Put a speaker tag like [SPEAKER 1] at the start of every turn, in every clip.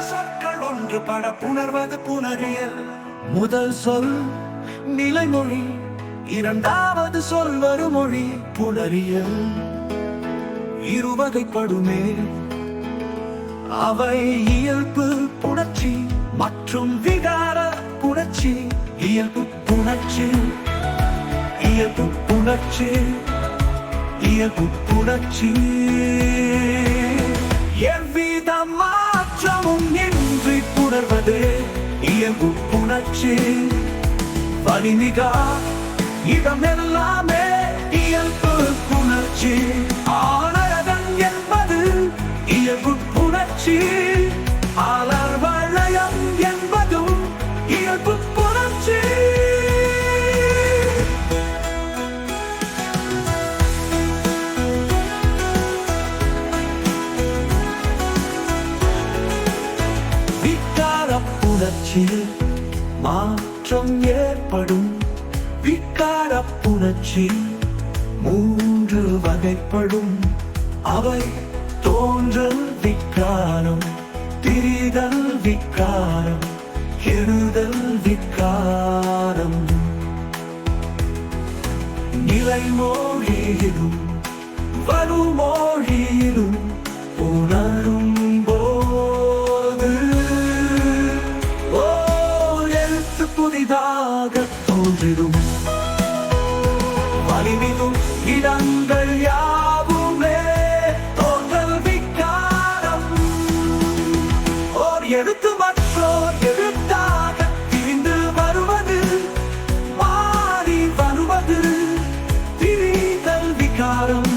[SPEAKER 1] சொற்றல் ஒன்று பட புணர்வது புணரியல். முதல் சொல் நிலைமொழி. இரண்டாவது சொல் வருமொழி புணரியல். இருவகைப்படுமே. அவை இயல்பு புணர்ச்சி மற்றும் விகார புணர்ச்சி. இயல்பு புணர்ச்சி. இயல்பு புணர்ச்சி. இயல்பு புணர்ச்சி. இயல்பு புணர்ச்சி வலிமிகா இடமெல்லாமே இயல்பு புணர்ச்சி உணர்ச்சியில் மாற்றம் ஏற்படும். விக்கார புணர்ச்சி மூன்று வகைப்படும். அவை தோன்றல் விக்காரம் திரிதல் விக்காரம் கெடுதல் விக்காரம். நிலைமொழியிலும் வருமொழியிலும் புதிதாக தோன்றிடும். வலிமிதும் இடங்கள் யாவுமே தோன்றல் விக்காரம் ஓர் எழுத்து மற்றோர் எழுத்தாக திரிந்து வருவது மாறி வருவது திரிதல் விகாரம்.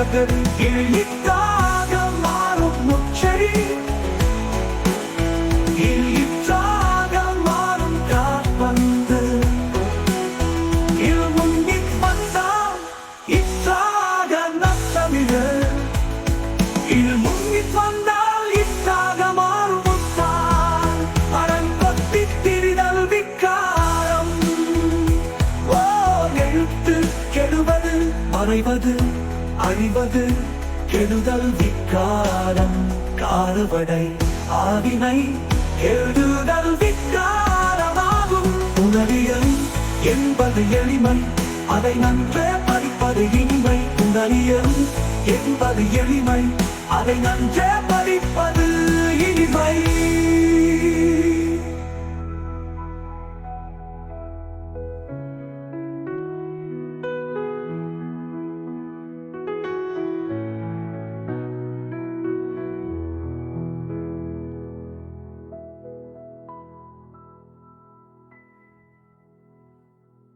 [SPEAKER 1] மாறும் இழித்தாக மாறும் முச்சரி இழித்தாக மாறும் காற்பந்து. இல்மும் இவ்வந்தா இத்தாக நத்தமிழர் இல்மும் இவ்வந்தால் இத்தாக மாறும் முத்தார் அறங்கொத்தி திரிதல் விக்காரம். ஓ எழுத்து கெடுவது மறைவது. அறிவது கெடுதல் விக்காரம் காறுபடை ஆவினை எழுதுதல் விக்காரமாகும் உணரியல் என்பது எளிமை அதை நன்றே படிப்பது இனிமை. உணரியல் என்பது எளிமை அதை நன்றே படிப்பது இனிமை.